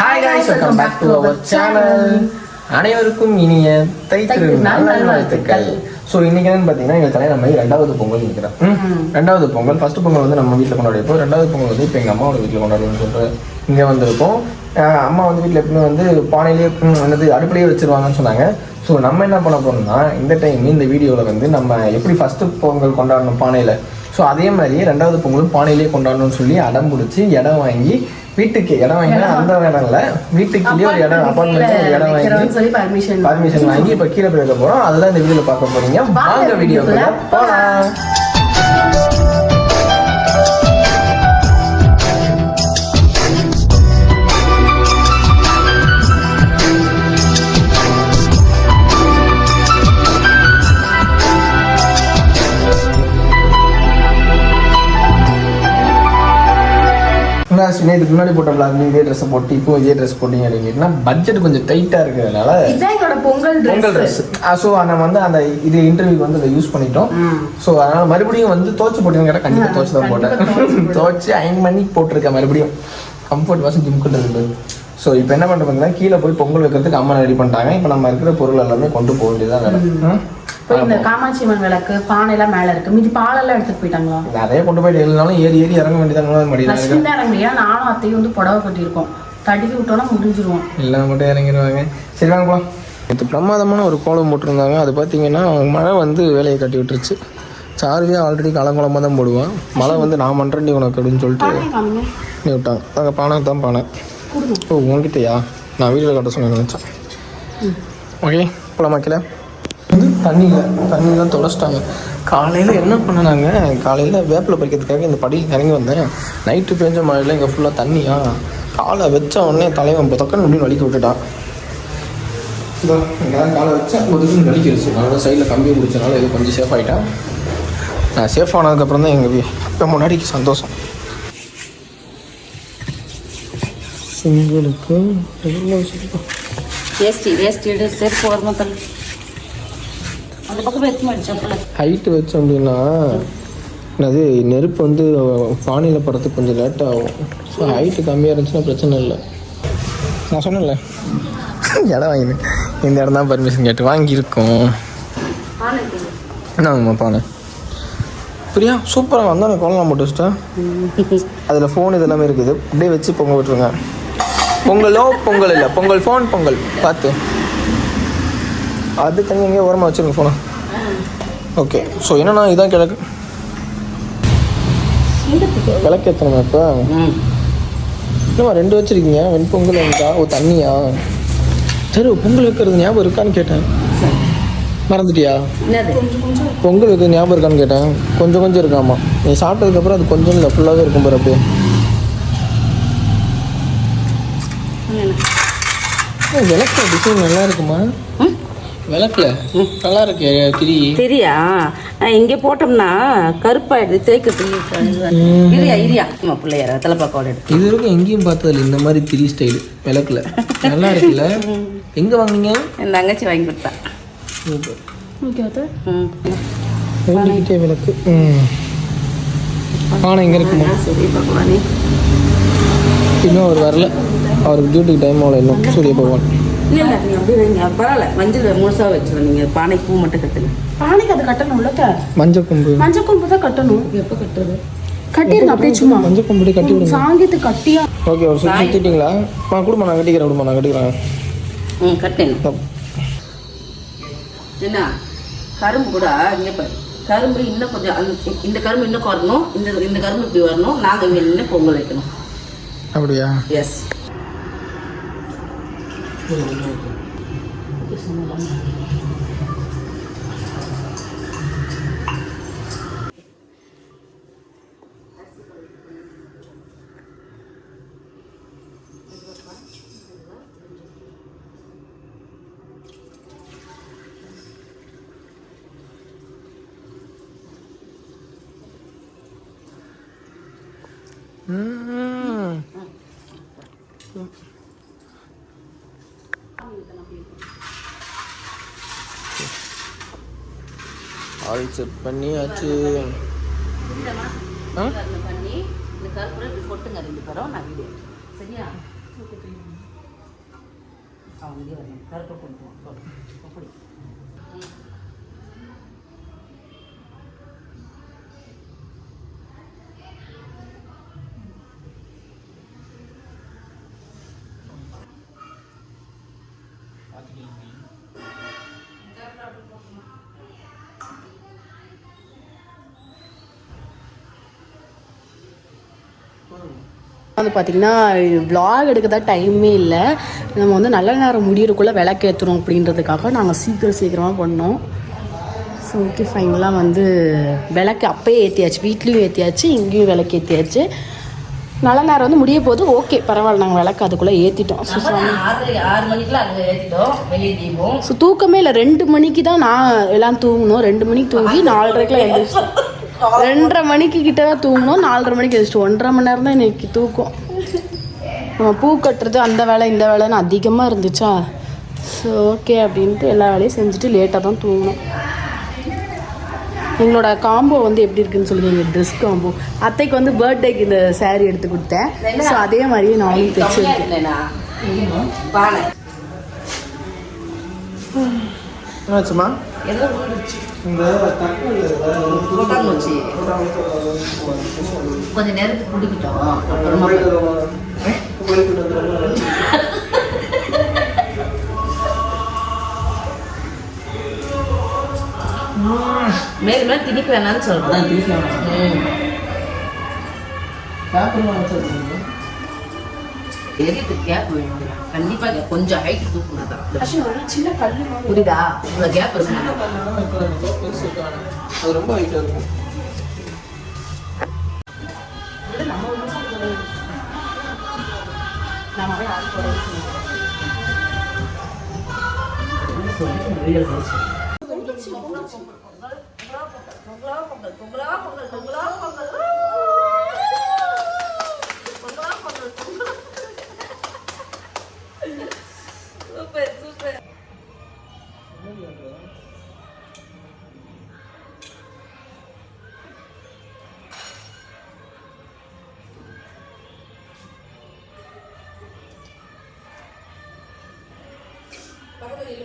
Hi guys welcome back to our channel அனைவருக்கும் இனிய தை திருநாள் நல்வாழ்த்துக்கள் ஸோ இன்னைக்கு என்னன்னு பார்த்தீங்கன்னா எங்கள் கல்யாணம் மாதிரி ரெண்டாவது பொங்கல் நிற்கிறேன் ரெண்டாவது பொங்கல் ஃபர்ஸ்ட் பொங்கல் வந்து நம்ம வீட்டில் கொண்டாடிப்போம் ரெண்டாவது பொங்கல் வந்து இப்போ எங்கள் அம்மாவோட வீட்டில் கொண்டாடுவோம்னு சொல்லிட்டு இங்கே வந்திருக்கோம். அம்மா வந்து வீட்டில் எப்பவுமே வந்து பானையிலேயே என்னது அடுப்புலேயே வச்சிருவாங்கன்னு சொன்னாங்க. ஸோ நம்ம என்ன பண்ண போறோம்னா இந்த டைம் இந்த வீடியோவில் வந்து நம்ம எப்படி ஃபஸ்ட்டு பொங்கல் கொண்டாடணும் பானையில். ஸோ அதே மாதிரி ரெண்டாவது பொங்கலும் பானையிலேயே கொண்டாடணும்னு சொல்லி அடம் பிடிச்சி இடம் வாங்கி வீட்டுக்கு இடம் வாங்கி அந்த இடம் இல்லை வீட்டுக்குள்ளேயே ஒரு இடம் அப்பார்ட்மெண்ட்ல ஒரு இடம் வாங்கி பர்மிஷன் பர்மிஷன் வாங்கி இப்போ கீழே போய் போகிறோம் அதுதான் இந்த வீடியோவில் பார்க்க போறீங்க. வாங்க வீடியோக்குள்ள போகலாம் இதுக்கு முன்னாடி போட்ட ல இதே ட்ரெஸ் போட்டு இப்போ இதே ட்ரெஸ் போட்டீங்க அப்படின்னா பட்ஜெட் கொஞ்சம் டைட்டாக இருக்கிறதுனால பொங்கல் பொங்கல் ட்ரெஸ் ஸோ நம்ம வந்து அந்த இது இன்டர்வியூக்கு வந்து அதை யூஸ் பண்ணிட்டோம். ஸோ அதனால மறுபடியும் வந்து தோச்சு போட்டீங்க கேட்டால் கண்டிப்பாக தோச்சு தான் போட்டேன். தோச்சு அயன் பண்ணி போட்டிருக்கேன் மறுபடியும். கம்ஃபர்ட் வாசம் ஜிம்குள்ள இருக்குது ஸோ இப்போ என்ன பண்ணுறதுன்னா கீழே போய் பொங்கல் வைக்கிறதுக்கு அம்மா ரெடி பண்ணிட்டாங்க. இப்போ நம்ம இருக்கிற பொருள் எல்லாமே கொண்டு போக ம்? இப்போ இந்த காமாட்சி அம்மன் விளக்கு பானை எல்லாம் மேல இருக்கு. மீதி பாலெல்லாம் எடுத்துட்டு போயிட்டாங்களா? நிறைய கொண்டு போயிட்டு எழுதினாலும் ஏறி ஏறி இறங்க வேண்டியதாங்க மடியில் லட்சுமி தான் இறங்கலையா நானும் அத்தையும் வந்து புடவை கட்டியிருக்கோம். தடுக்கி விட்டோம்னா முடிஞ்சிருவோம். எல்லாம் மட்டும் இறங்கிடுவாங்க சரி வாங்க போலாம். இது பிரமாதமான ஒரு கோலம் போட்டிருந்தாங்க. அது பார்த்தீங்கன்னா மழை வந்து வேலையை கட்டி விட்டுருச்சு. சாருவே ஆல்ரெடி கலங்குளமாக தான் போடுவான். மழை வந்து நான் பண்ணுறேன் உனக்கு அப்படின்னு சொல்லிட்டு நீ விட்டாங்க அங்கே பானை தான் பானை. ஓ உங்ககிட்டயா? நான் வீட்டில் கட்ட சொன்னேன் நினச்சேன். ஓகே போலாம் மக்களே வந்து தண்ணியில் தண்ணியில் தொலைச்சிட்டாங்க காலையில் என்ன பண்ணனாங்க? காலையில் வேப்பில் பறிக்கிறதுக்காக இந்த படியில் இறங்கி வந்தேன். நைட்டு பெஞ்ச மழையில் இங்கே ஃபுல்லாக தண்ணியா? காலை வச்ச உடனே தலைவன் தொக்கன்னு அப்படின்னு வலிக்க விட்டுட்டான். இதோ காலை வச்சேன் ஒதுக்குன்னு வலிக்கிடுச்சு அதனால சைடில் கம்பியை பிடிச்சனால இது கொஞ்சம் சேஃப் ஆகிட்டேன் நான் சேஃப் ஆனதுக்கப்புறம் தான் எங்கள் இப்போ முன்னாடிக்கு சந்தோஷம். சிங்களுக்கு வேஷ்டி எடு செருப்பு வரணும் தள்ளு அந்த பக்கம் எடுத்து மாடி செப்பல ஹைட்டு வச்சோம் அப்படின்னா என்னது நெருப்பு வந்து பானையில் படுறதுக்கு கொஞ்சம் லேட் ஆகும். ஸோ ஹைட்டு கம்மியாக இருந்துச்சுன்னா பிரச்சனை இல்லை. நான் சொன்னேன்ல இடம் வாங்கினேன் இந்த இடம் தான் பர்மிஷன் கேட்டு வாங்கியிருக்கோம். என்னங்கம்மா பானை. பிரியா சூப்பராக வந்தானே கோலம் போட்டு வச்சிட்டா அதில் ஃபோன் இதெல்லாமே இருக்குது. அப்படியே வச்சு பொங்க விட்டுருங்க. பொங்கலோ பொங்கல் இல்லை. பொங்கல் ஃபோன் பொங்கல். பார்த்து. அது தனி எங்கேயோ ஓரமாக வச்சுருங்க ஃபோனை ஓகே ஸோ என்னன்னா இதான் கிழக்கு? விளக்கு ஏற்றணுமா இப்போ? என்னம்மா ரெண்டு வச்சுருக்கீங்க? வெண்பொங்கல் இருக்கா ஓ தண்ணியா? சரி பொங்கல் வைக்கிறது ஞாபகம் இருக்கான்னு கேட்டேன். மறந்துட்டியா? பொங்கல் வைக்கிறது ஞாபகம் இருக்கான்னு கேட்டேன். கொஞ்சம் கொஞ்சம் இருக்காமா நீ சாப்பிட்டதுக்கப்புறம் அது கொஞ்சம் இல்லை ஃபுல்லாகவே இருக்கும் பாரு அப்படியே. ஏய், விளக்குல டிசைன் நல்லா இருக்குமா? விளக்குல? நல்லா இருக்கு திரி? தெரியா? இங்கே போட்டோம்னா கருப்பாயிடுது தேய்க்கிறதுக்கு இரியா இரியா. நம்ம பிள்ளையார தலைப்பாக்கோட எடுத்து இது வரைக்கும் எங்கேயும் பார்த்ததில்ல இந்த மாதிரி திரி ஸ்டைல் விளக்குல. நல்லா இருக்குல்ல? எங்க வாங்குனீங்க? என் தங்கச்சி வாங்கி கொடுத்தா. ம் வேண்டிக்கிட்டே விளக்கு பானை எங்க இருக்குமா இன்னும் அவர் வரல அவருக்கு டியூட்டிக்கு டைம் ஆகல இன்னும் சூரிய பகவான் இல்லை இல்லை நீங்கள் அப்படியே வைங்க பரவாயில்ல மஞ்சள் முழுசாக வச்சிடும் நீங்கள் பானை பூ மட்டும் கட்டுங்க பானைக்கு அது கட்டணும்ல மஞ்சள் கொம்பு மஞ்சள் கொம்பு தான் கட்டணும் எப்போ கட்டுறது கட்டிருங்க அப்படியே சும்மா மஞ்சள் கொம்பு கட்டி விடுங்க சாங்கியத்து கட்டியா ஓகே ஒரு சுற்றி சுற்றிட்டீங்களா நான் கொடுமா நான் கட்டிக்கிறேன் கொடுமா நான் கட்டிக்கிறேன் ம் கட்டேன் என்ன? கரும்பு கூட இங்கே பாரு. கரும்பு இன்னும் கொஞ்சம் அந்த இந்த கரும்பு இன்னும் வரணும் இந்த இந்த கரும்பு இப்படி வரணும். நாங்கள் இங்கே நின்று பொங்கல் வைக்கணும். அப்படியா? எஸ் ம். ஆல் செட் பண்ணியாச்சு. பண்ணி இந்த கருப்புரை கொட்டுங்க ரெண்டு பேரும் நான் வீடியோ சரியா? இங்கே கருப்பு கொண்டு வந்து பார்த்திங்கன்னா vlog எடுக்க தான் டைமே இல்லை. நம்ம வந்து நல்ல நேரம் முடியறதுக்குள்ளே விளக்கேற்றுறோம் அப்படின்றதுக்காக நாங்கள் சீக்கிரம் சீக்கிரமாக பண்ணோம். ஸோ ஓகே ஃபைனலாக வந்து விளக்கு அப்பயே ஏற்றியாச்சு வீட்லேயும் ஏற்றியாச்சு இங்கேயும் விளக்கு ஏற்றியாச்சு நல்ல நேரம் வந்து முடிய போது ஓகே பரவாயில்ல நாங்கள் விளக்கு அதுக்குள்ளே ஏற்றிட்டோம் ஸோ ஸோ தூக்கமே இல்லை. ரெண்டு மணிக்கு தான் நான் எல்லாம் தூங்கணும். ரெண்டு மணிக்கு தூங்கி நாலரைக்கெலாம் எழுந்திரிச்சு ரெண்டரை மணிக்கு கிட்ட தான் தூங்கணும். நாலரை மணிக்கு எழுந்திரிச்சு ஒன்றரை மணி நேரம் தான் இன்னைக்கு தூக்கம். நம்ம பூ கட்டுறது அந்த வேலை இந்த வேலைன்னு அதிகமாக இருந்துச்சா? ஸோ ஓகே அப்படின்ட்டு எல்லா வேலையும் செஞ்சுட்டு லேட்டாக தான் தூங்கணும். எங்களோட காம்போ வந்து எப்படி இருக்குன்னு சொல்லுங்க எங்கள் ட்ரெஸ் காம்போ அத்தைக்கு வந்து பர்த்டேக்கு இந்த saree எடுத்து கொடுத்தேன். ஸோ அதே மாதிரியே நானும் தைச்சிருக்கேன். என்னாச்சுமா ஏதோ விழுந்துருச்சு கொட்டாங்குச்சி கொஞ்சம் நேரத்துக்கு குடிக்கிட்டோம் அப்புறமா மேல் மேல் திணிக்க வேணாம்னு சொல்றேன் ம். எதுக்கு கேப் வேணும் கண்டிப்பா. கொஞ்சம் ஹைட் தூக்குனா தான் சின்ன கல் புரியுதா இவ்வளோ கேப்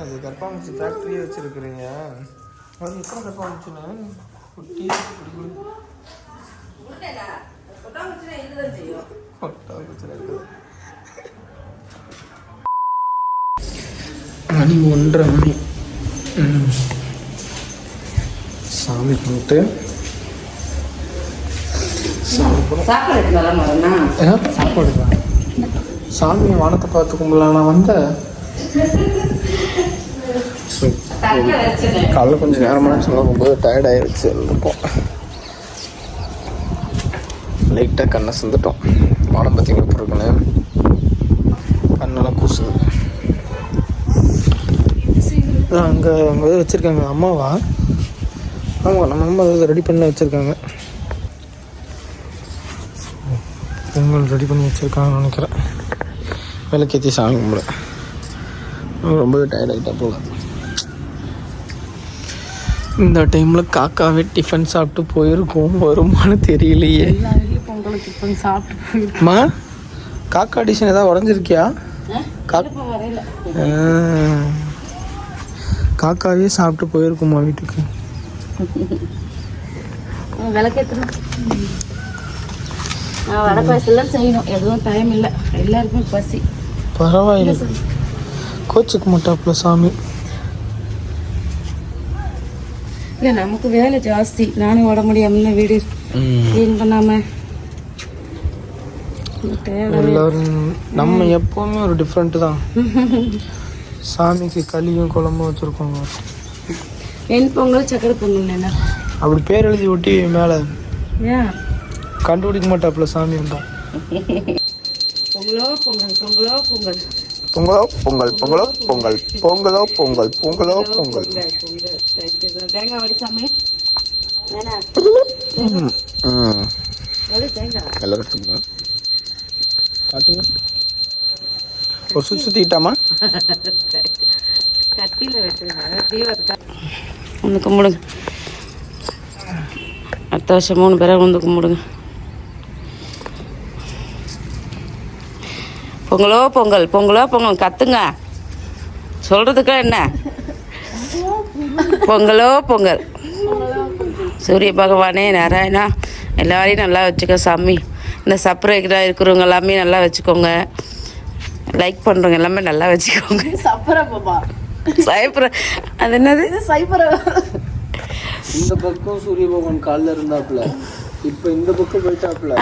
அது கற்பாம்பூச்சி ஃபேக்ட்ரியே வச்சுருக்குறீங்க. அது எத்தனை கற்பாம்பூச்சின்னு குட்டி மணி ஒன்றரை மணி. சாமி கும்பிட்டு கும்பிட்டு சாப்பாடு சாப்பாடு சாமியை வானத்தை பார்த்து. தக்க வச்சுனேன் காலைல கொஞ்சம் நேரமாக சொன்னால் ரொம்ப டயர்ட் ஆயிடுச்சு இருக்கும் லைட்டாக கண்ணை சிந்துட்டோம். வானம் பார்த்தீங்கன்னா எப்படி இருக்குன்னு கண்ணெல்லாம் கூசுது. அங்கே அங்கே வச்சுருக்காங்க அம்மாவா? ஆமாம் நம்ம அம்மா ரெடி பண்ணி வச்சுருக்காங்க. பொங்கல் ரெடி பண்ணி வச்சுருக்காங்கன்னு நினைக்கிறேன். விளக்கேற்றி சாமி கும்பிட. ரொம்பவே டயர்ட் ஆகிட்டா போல. இந்த டைமில் காக்காவே டிஃபன் சாப்பிட்டு போயிருக்கோம். வருமானு தெரியலையே. பொங்கல் டிஃபன் சாப்பிட்டு போயிருக்கோம். அம்மா காக்கா டிஷன் ஏதாவது உடஞ்சிருக்கியா. காக்காவே சாப்பிட்டு போயிருக்குமா வீட்டுக்கு? விளக்கேற்றணும் வடை பாயசம்லாம் செய்யணும். எதுவும் டைம் இல்லை. எல்லாருக்கும் பசி. பரவாயில்லை. கோச்சுக்க மாட்டாப்புல சாமி. இல்லை நமக்கு வேலை ஜாஸ்தி. நானும் உட முடியாமல் வீடு க்ளீன் பண்ணாம. தேவை எல்லாரும் நம்ம எப்போவுமே ஒரு டிஃப்ரெண்ட்டு தான். சாமிக்கு களியும் குழம்பும் வச்சுருக்கோங்க வெண் பொங்கல் சக்கரை பொங்கல் என்ன? அப்படி பேர் எழுதி ஒட்டி மேலே கண்டுபிடிக்க மாட்டாப்புல சாமி வந்தா. பொங்கலோ பொங்கல் பொங்கலோ பொங்கல். பொங்கலோ பொங்கல் பொங்கலோ பொங்கல் பொங்கலோ பொங்கல் பொங்கலோ பொங்கல் தேங்காய் வடிச்சாமே? எல்லாரும் காட்டுங்க. ஒரு சுற்றி சுற்றிட்டாமா கத்தியில் வெட்டுங்க தீவிரத்தை வந்து கும்பிடுங்க. அடுத்த வருஷம் மூணு பேரை வந்து கும்பிடுங்க. பொங்கலோ பொங்கல் பொங்கலோ பொங்கல். கத்துங்க. சொல்றதுக்கு என்ன? பொங்கலோ பொங்கல். சூரிய பகவானே நாராயணா எல்லாரையும் நல்லா வச்சுக்கோ சாமி. இந்த சப்ரைக்கெலாம் இருக்கிறவங்க எல்லாமே நல்லா வச்சுக்கோங்க. லைக் பண்ணுறவங்க எல்லாமே நல்லா வச்சுக்கோங்க. சைப்ர அது என்னது? சைபர இந்த பக்கம் சூரிய பகவான் காலில் இருந்தாப்புல. இப்போ இந்த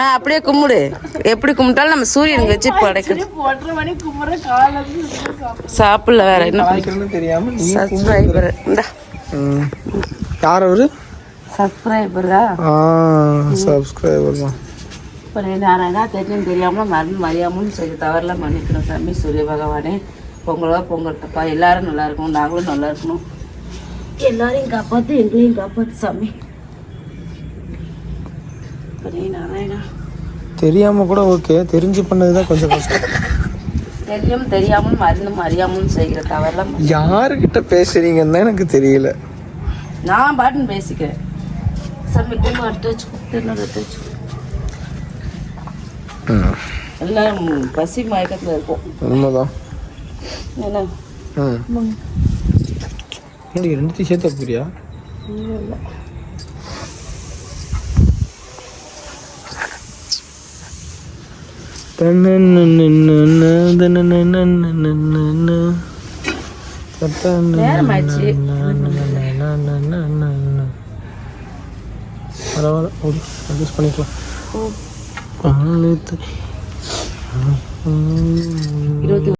ஆ அப்படியே கும்பிடு. எப்படி கும்பிட்டாலும் நம்ம சூரியனுக்கு வச்சு படைக்கணும். சாப்பிடல வேற என்ன தெரியாம நீ சப்ஸ்கிரைபர் இந்த. யார் அவரு? சப்ஸ்கிரைபரா ஆ சப்ஸ்கிரைபர் தான் நாராயணா தெரியும் தெரியாமல் மருந்து மறியாமல் செய்ய தவறலாம் மன்னிக்கணும் சாமி சூரிய பகவானே. பொங்கலோ பொங்கல்ப்பா எல்லாரும் நல்லா இருக்கணும் நாங்களும் நல்லா இருக்கணும். எல்லாரையும் காப்பாற்று எங்களையும் காப்பாற்று சாமி. பரே நாராயணா. தெரியாம கூட ஓகே. தெரிஞ்சு பண்ணதுதான் கொஞ்சம் கஷ்டம். தெரியும் தெரியாமல் மருந்தும் அறியாமலும் செய்கிற தவறலாம் மன்னி- யாருக்கிட்ட பேசுறீங்கன்னு தான் எனக்கு தெரியல. நான் பாட்டுன்னு பேசிக்கிறேன். சாமி கும்பம் எடுத்து வச்சுக்கோ திருநூறு எடுத்து வச்சுக்கோ எல்லாம் பசி மயக்கத்தில் இருக்கும். உண்மைதான். என்ன? ம். ரெண்டுத்தையும் சேர்த்த போறியா? நேரம் பரவாயில்ல அட்ஜஸ்ட் பண்ணிக்கலாம். இருபத்தி